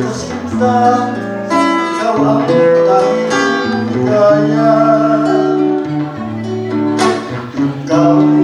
kasinta Ikaw kaya Ikaw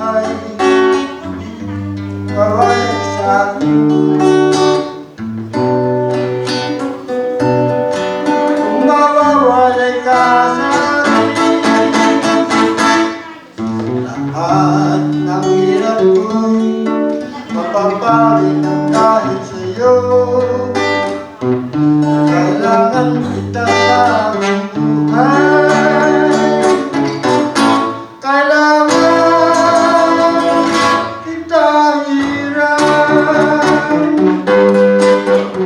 mabuhay Kaway sa akin ka sa akin Lahat ng hirap ko'y Mapapalit ng dahil sa'yo. Kailangan